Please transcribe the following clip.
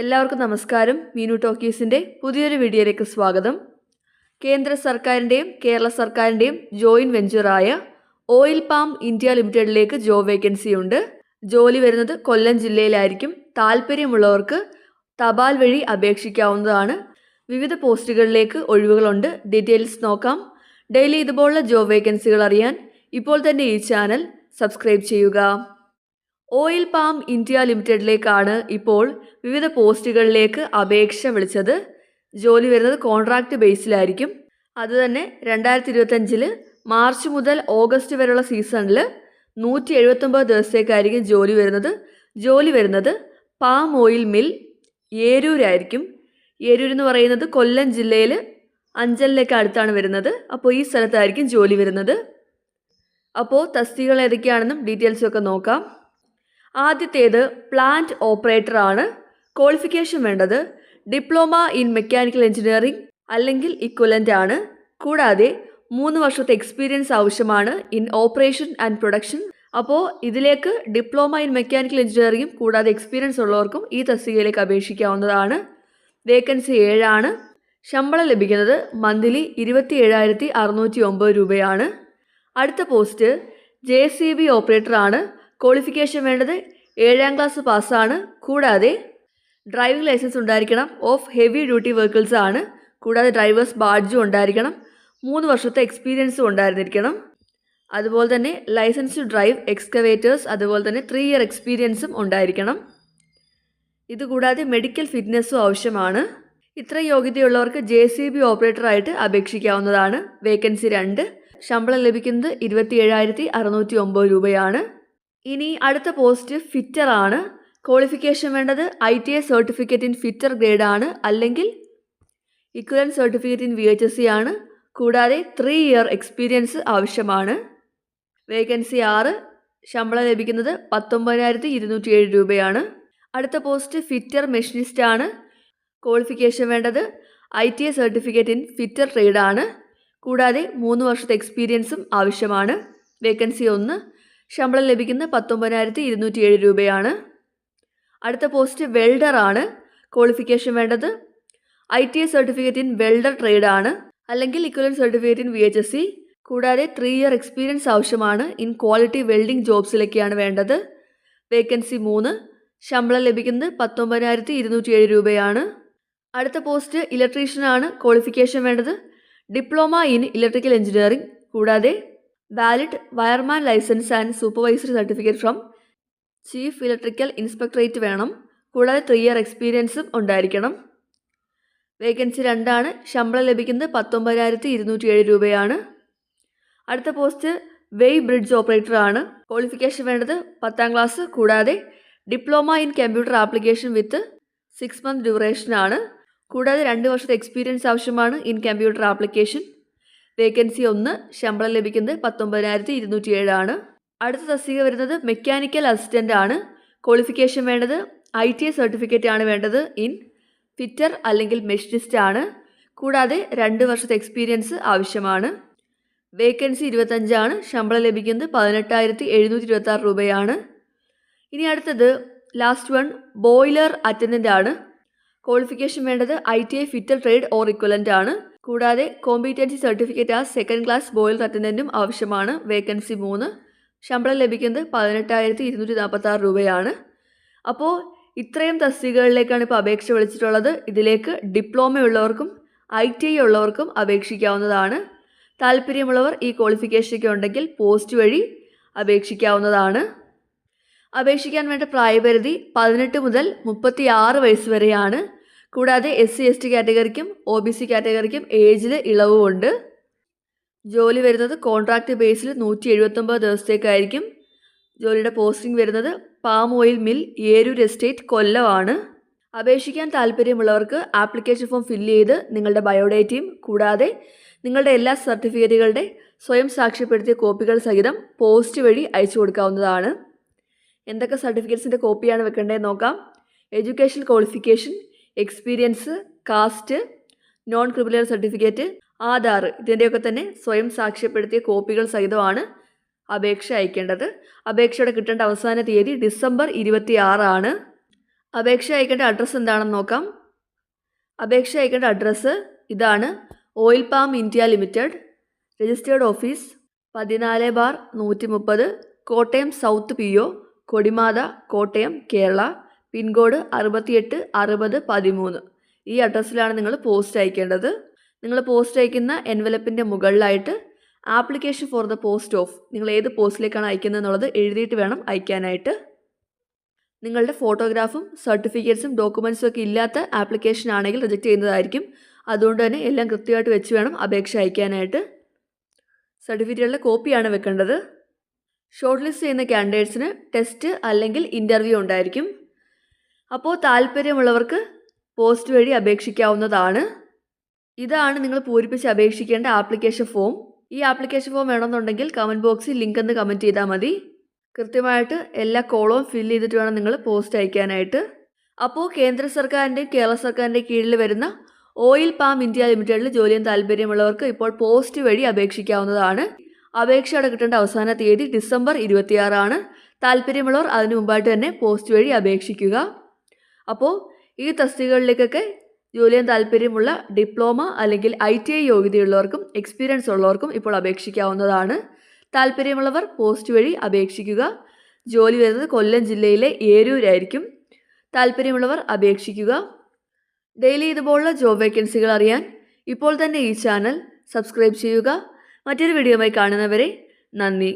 എല്ലാവർക്കും നമസ്കാരം. മീനു ടോക്കീസിന്റെ പുതിയൊരു വീഡിയോയിലേക്ക് സ്വാഗതം. കേന്ദ്ര സർക്കാരിന്റെയും കേരള സർക്കാരിന്റെയും ജോയിന്റ് വെഞ്ചറായ ഓയിൽ പാം ഇന്ത്യ ലിമിറ്റഡിലേക്ക് ജോബ് വേക്കൻസി ഉണ്ട്. ജോലി വരുന്നത് കൊല്ലം ജില്ലയിലായിരിക്കും. താല്പര്യമുള്ളവർക്ക് തപാൽ വഴി അപേക്ഷിക്കാവുന്നതാണ്. വിവിധ പോസ്റ്റുകളിലേക്ക് ഒഴിവുകളുണ്ട്. ഡീറ്റെയിൽസ് നോക്കാം. ഡെയിലി ഇതുപോലുള്ള ജോബ് വേക്കൻസികൾ അറിയാൻ ഇപ്പോൾ തന്നെ ഈ ചാനൽ സബ്സ്ക്രൈബ് ചെയ്യുക. ഓയിൽ പാം ഇന്ത്യ ലിമിറ്റഡിലേക്കാണ് ഇപ്പോൾ വിവിധ പോസ്റ്റുകളിലേക്ക് അപേക്ഷ വിളിച്ചത്. ജോലി വരുന്നത് കോൺട്രാക്റ്റ് ബേസിലായിരിക്കും അതുതന്നെ രണ്ടായിരത്തി ഇരുപത്തഞ്ചിൽ മാർച്ച് മുതൽ ഓഗസ്റ്റ് വരെയുള്ള സീസണിൽ നൂറ്റി എഴുപത്തൊമ്പത് ദിവസത്തേക്കായിരിക്കും ജോലി വരുന്നത്. ജോലി വരുന്നത് പാം ഓയിൽ മിൽ ഏരൂരായിരിക്കും. ഏരൂർ എന്ന് പറയുന്നത് കൊല്ലം ജില്ലയിൽ അഞ്ചലിലേക്ക് അടുത്താണ് വരുന്നത്. അപ്പോൾ ഈ സ്ഥലത്തായിരിക്കും ജോലി വരുന്നത്. അപ്പോൾ തസ്തികൾ ഏതൊക്കെയാണെന്നും ഡീറ്റെയിൽസും ഒക്കെ നോക്കാം. ആദ്യത്തേത് പ്ലാന്റ് ഓപ്പറേറ്റർ ആണ്. ക്വാളിഫിക്കേഷൻ വേണ്ടത് ഡിപ്ലോമ ഇൻ മെക്കാനിക്കൽ എഞ്ചിനീയറിംഗ് അല്ലെങ്കിൽ ഇക്വലന്റ് ആണ്. കൂടാതെ മൂന്ന് വർഷത്തെ എക്സ്പീരിയൻസ് ആവശ്യമാണ് ഇൻ ഓപ്പറേഷൻ ആൻഡ് പ്രൊഡക്ഷൻ അപ്പോൾ ഇതിലേക്ക് ഡിപ്ലോമ ഇൻ മെക്കാനിക്കൽ എഞ്ചിനീയറിംഗും കൂടാതെ എക്സ്പീരിയൻസ് ഉള്ളവർക്കും ഈ തസ്തികയിലേക്ക് അപേക്ഷിക്കാവുന്നതാണ്. വേക്കൻസി ഏഴാണ്. ശമ്പളം ലഭിക്കുന്നത് മന്ത്ലി ഇരുപത്തി ഏഴായിരത്തി അറുന്നൂറ്റി ഒമ്പത് രൂപയാണ്. അടുത്ത post J C B operator ആണ്. ക്വാളിഫിക്കേഷൻ വേണ്ടത് ഏഴാം ക്ലാസ് പാസ്സാണ്. കൂടാതെ ഡ്രൈവിംഗ് ലൈസൻസ് ഉണ്ടായിരിക്കണം. ഓഫ് ഹെവി ഡ്യൂട്ടി വെഹിക്കിൾസ് ആണ്. കൂടാതെ ഡ്രൈവേഴ്സ് ബാഡ്ജും ഉണ്ടായിരിക്കണം. മൂന്ന് വർഷത്തെ എക്സ്പീരിയൻസും ഉണ്ടായിരുന്നിരിക്കണം. അതുപോലെ തന്നെ ലൈസൻസ് ടു ഡ്രൈവ് എക്സ്കവേറ്റേഴ്സ് അതുപോലെ തന്നെ ത്രീ ഇയർ എക്സ്പീരിയൻസും ഉണ്ടായിരിക്കണം. ഇതുകൂടാതെ മെഡിക്കൽ ഫിറ്റ്നസ്സും ആവശ്യമാണ്. ഇത്ര യോഗ്യതയുള്ളവർക്ക് ജെ സി ബി ഓപ്പറേറ്ററായിട്ട് അപേക്ഷിക്കാവുന്നതാണ്. വേക്കൻസി രണ്ട്. ശമ്പളം ലഭിക്കുന്നത് ഇരുപത്തി ഏഴായിരത്തി അറുന്നൂറ്റി ഒമ്പത് രൂപയാണ്. ഇനി അടുത്ത പോസ്റ്റ് ഫിറ്റർ ആണ്. ക്വാളിഫിക്കേഷൻ വേണ്ടത് I T I certificate in fitter grade ആണ്. അല്ലെങ്കിൽ equivalent certificate in V H S C ആണ്. കൂടാതെ ത്രീ ഇയർ എക്സ്പീരിയൻസ് ആവശ്യമാണ്. വേക്കൻസി ആറ്. ശമ്പളം ലഭിക്കുന്നത് പത്തൊമ്പതിനായിരത്തി ഇരുന്നൂറ്റി ഏഴ് രൂപയാണ്. അടുത്ത പോസ്റ്റ് ഫിറ്റർ മെഷീനിസ്റ്റ് ആണ്. ക്വാളിഫിക്കേഷൻ വേണ്ടത് I T I certificate in fitter ട്രേഡാണ് കൂടാതെ മൂന്ന് വർഷത്തെ എക്സ്പീരിയൻസും ആവശ്യമാണ്. വേക്കൻസി ഒന്ന്. ശമ്പളം ലഭിക്കുന്ന പത്തൊമ്പതിനായിരത്തി ഇരുന്നൂറ്റി ഏഴ് രൂപയാണ്. അടുത്ത പോസ്റ്റ് വെൽഡർ ആണ്. ക്വാളിഫിക്കേഷൻ വേണ്ടത് I T I certificate in welder trade ആണ് അല്ലെങ്കിൽ equivalent certificate in V H S C. കൂടാതെ ത്രീ ഇയർ എക്സ്പീരിയൻസ് ആവശ്യമാണ്. ഇൻ ക്വാളിറ്റി വെൽഡിംഗ് ജോബ്സിലൊക്കെയാണ് വേണ്ടത്. വേക്കൻസി മൂന്ന്. ശമ്പളം ലഭിക്കുന്നത് പത്തൊമ്പതിനായിരത്തി ഇരുന്നൂറ്റി ഏഴ് രൂപയാണ്. അടുത്ത പോസ്റ്റ് ഇലക്ട്രീഷ്യൻ ആണ് ക്വാളിഫിക്കേഷൻ വേണ്ടത് ഡിപ്ലോമ ഇൻ ഇലക്ട്രിക്കൽ എഞ്ചിനീയറിംഗ് കൂടാതെ valid wireman licence and supervisory certificate from chief electrical inspectorate വേണം. കൂടാതെ ത്രീ ഇയർ എക്സ്പീരിയൻസും ഉണ്ടായിരിക്കണം. വേക്കൻസി രണ്ടാണ്. ശമ്പളം ലഭിക്കുന്നത് പത്തൊമ്പതിനായിരത്തി ഇരുന്നൂറ്റി ഏഴ് രൂപയാണ്. അടുത്ത പോസ്റ്റ് വെയ് ബ്രിഡ്ജ് ഓപ്പറേറ്റർ ആണ്. ക്വാളിഫിക്കേഷൻ വേണ്ടത് പത്താം ക്ലാസ് കൂടാതെ diploma in computer application with six month duration ആണ്. കൂടാതെ രണ്ട് വർഷത്തെ എക്സ്പീരിയൻസ് ആവശ്യമാണ് ഇൻ കമ്പ്യൂട്ടർ ആപ്ലിക്കേഷൻ വേക്കൻസി ഒന്ന് ശമ്പളം ലഭിക്കുന്നത് പത്തൊമ്പതിനായിരത്തി ഇരുന്നൂറ്റി ഏഴാണ് അടുത്ത തസ്തിക വരുന്നത് മെക്കാനിക്കൽ അസിസ്റ്റന്റ് ആണ്. ക്വാളിഫിക്കേഷൻ വേണ്ടത് ഐ ടി ഐ സർട്ടിഫിക്കറ്റ് ആണ് വേണ്ടത് ഇൻ ഫിറ്റർ അല്ലെങ്കിൽ മെഷീനിസ്റ്റ് ആണ്. കൂടാതെ രണ്ട് വർഷത്തെ എക്സ്പീരിയൻസ് ആവശ്യമാണ്. വേക്കൻസി ഇരുപത്തഞ്ചാണ് ശമ്പളം ലഭിക്കുന്നത് പതിനെട്ടായിരത്തി എഴുന്നൂറ്റി ഇരുപത്തി ആറ് രൂപയാണ്. ഇനി അടുത്തത് ലാസ്റ്റ് വൺ ബോയിലർ അറ്റൻഡന്റ് ആണ്. ക്വാളിഫിക്കേഷൻ വേണ്ടത് I T I fitter trade or equivalent ആണ്. കൂടാതെ കോമ്പീറ്റൻസി സർട്ടിഫിക്കറ്റ് ആ സെക്കൻഡ് ക്ലാസ് ബോയിൽ അറ്റൻഡന്റും ആവശ്യമാണ് വേക്കൻസി മൂന്ന്. ശമ്പളം ലഭിക്കുന്നത് പതിനെട്ടായിരത്തി ഇരുന്നൂറ്റി നാൽപ്പത്തി ആറ് രൂപയാണ്. അപ്പോൾ ഇത്രയും തസ്തികകളിലേക്കാണ് ഇപ്പോൾ അപേക്ഷ വിളിച്ചിട്ടുള്ളത്. ഇതിലേക്ക് ഡിപ്ലോമ ഉള്ളവർക്കും ഐ ടി ഐ ഉള്ളവർക്കും അപേക്ഷിക്കാവുന്നതാണ്. താല്പര്യമുള്ളവർ ഈ ക്വാളിഫിക്കേഷനൊക്കെ ഉണ്ടെങ്കിൽ പോസ്റ്റ് വഴി അപേക്ഷിക്കാവുന്നതാണ്. അപേക്ഷിക്കാൻ വേണ്ട പ്രായപരിധി പതിനെട്ട് മുതൽ മുപ്പത്തി ആറ് വയസ്സ് വരെയാണ്. കൂടാതെ എസ് സി എസ് ടി കാറ്റഗറിക്കും ഒ ബി സി കാറ്റഗറിക്കും ഏജിൽ ഇളവുമുണ്ട്. ജോലി വരുന്നത് കോൺട്രാക്റ്റ് ബേസിൽ നൂറ്റി എഴുപത്തൊമ്പത് ദിവസത്തേക്കായിരിക്കും. ജോലിയുടെ പോസ്റ്റിംഗ് വരുന്നത് palm oil mill Eroor estate കൊല്ലമാണ്. അപേക്ഷിക്കാൻ താല്പര്യമുള്ളവർക്ക് ആപ്ലിക്കേഷൻ ഫോം ഫില്ല് ചെയ്ത് നിങ്ങളുടെ ബയോഡേറ്റയും കൂടാതെ നിങ്ങളുടെ എല്ലാ സർട്ടിഫിക്കറ്റുകളുടെ സ്വയം സാക്ഷ്യപ്പെടുത്തിയ കോപ്പികൾ സഹിതം പോസ്റ്റ് വഴി അയച്ചു കൊടുക്കാവുന്നതാണ്. എന്തൊക്കെ സർട്ടിഫിക്കറ്റ്സിന്റെ കോപ്പിയാണ് വെക്കേണ്ടതെന്ന് നോക്കാം. Education qualification experience caste non criminal certificate Aadhaar ഇതിന്റെയൊക്കെ തന്നെ സ്വയം സാക്ഷ്യപ്പെടുത്തിയ കോപ്പികൾ സഹിതമാണ് അപേക്ഷ അയക്കേണ്ടത്. അപേക്ഷയുടെ കിട്ടേണ്ട അവസാന തീയതി ഡിസംബർ ഇരുപത്തി ആറാണ് അപേക്ഷ അയക്കേണ്ട അഡ്രസ്സ് എന്താണെന്ന് നോക്കാം. അപേക്ഷ അയക്കേണ്ട അഡ്രസ്സ് ഇതാണ് oil palm India limited registered office പതിനാല് ബാർ നൂറ്റി മുപ്പത് Kottayam south P O Kodimatha Kottayam Kerala. Pin code അറുപത്തിയെട്ട് അറുപത് പതിമൂന്ന്. ഈ അഡ്രസ്സിലാണ് നിങ്ങൾ പോസ്റ്റ് അയക്കേണ്ടത്. നിങ്ങൾ പോസ്റ്റ് അയക്കുന്ന എൻവലപ്പിന്റെ മുകളിലായിട്ട് application for the post of നിങ്ങൾ ഏത് പോസ്റ്റിലേക്കാണ് അയക്കുന്നത് എന്നുള്ളത് എഴുതിയിട്ട് വേണം അയക്കാനായിട്ട്. നിങ്ങളുടെ ഫോട്ടോഗ്രാഫും സർട്ടിഫിക്കറ്റ്സും ഡോക്യുമെൻസും ഒക്കെ ഇല്ലാത്ത ആപ്ലിക്കേഷൻ ആണെങ്കിൽ റിജക്റ്റ് ചെയ്യുന്നതായിരിക്കും. അതുകൊണ്ട് തന്നെ എല്ലാം കൃത്യമായിട്ട് വെച്ച് വേണം അപേക്ഷ അയക്കാനായിട്ട്. സർട്ടിഫിക്കറ്റുകളുടെ കോപ്പിയാണ് വെക്കേണ്ടത്. ഷോർട്ട് ലിസ്റ്റ് ചെയ്യുന്ന ക്യാൻഡിഡേറ്റ്സിന് ടെസ്റ്റ് അല്ലെങ്കിൽ ഇന്റർവ്യൂ ഉണ്ടായിരിക്കും. അപ്പോൾ താല്പര്യമുള്ളവർക്ക് പോസ്റ്റ് വഴി അപേക്ഷിക്കാവുന്നതാണ്. ഇതാണ് നിങ്ങൾ പൂരിപ്പിച്ച് അപേക്ഷിക്കേണ്ട ആപ്ലിക്കേഷൻ ഫോം ഈ ആപ്ലിക്കേഷൻ ഫോം വേണമെന്നുണ്ടെങ്കിൽ കമന്റ് ബോക്സിൽ ലിങ്ക് എന്ന് കമന്റ് ചെയ്താൽ മതി. കൃത്യമായിട്ട് എല്ലാ കോളവും ഫില്ല് ചെയ്തിട്ട് വേണം നിങ്ങൾ പോസ്റ്റ് അയക്കാനായിട്ട്. അപ്പോൾ കേന്ദ്ര സർക്കാരിന്റെയും കേരള സർക്കാരിന്റെ കീഴിൽ വരുന്ന ഓയിൽ പാം ഇന്ത്യ ലിമിറ്റഡിൽ ജോലി ചെയ്യാൻ താല്പര്യമുള്ളവർക്ക് ഇപ്പോൾ പോസ്റ്റ് വഴി അപേക്ഷിക്കാവുന്നതാണ്. അപേക്ഷയുടെ കിട്ടേണ്ട അവസാന തീയതി ഡിസംബർ ഇരുപത്തിയാറാണ്. താല്പര്യമുള്ളവർ അതിനു മുമ്പായിട്ട് തന്നെ പോസ്റ്റ് വഴി അപേക്ഷിക്കുക. അപ്പോൾ ഈ തസ്തികകളിലേക്കൊക്കെ ജോലി ചെയ്യാൻ താല്പര്യമുള്ള ഡിപ്ലോമ അല്ലെങ്കിൽ ഐ ടി ഐ യോഗ്യതയുള്ളവർക്കും എക്സ്പീരിയൻസ് ഉള്ളവർക്കും ഇപ്പോൾ അപേക്ഷിക്കാവുന്നതാണ്. താല്പര്യമുള്ളവർ പോസ്റ്റ് വഴി അപേക്ഷിക്കുക. ജോലി വരുന്നത് കൊല്ലം ജില്ലയിലെ ഏരൂരായിരിക്കും. താല്പര്യമുള്ളവർ അപേക്ഷിക്കുക. ഡെയിലി ഇതുപോലുള്ള ജോബ് വേക്കൻസികൾ അറിയാൻ ഇപ്പോൾ തന്നെ ഈ ചാനൽ സബ്സ്ക്രൈബ് ചെയ്യുക. മറ്റൊരു വീഡിയോയുമായി കാണുന്നവരെ നന്ദി.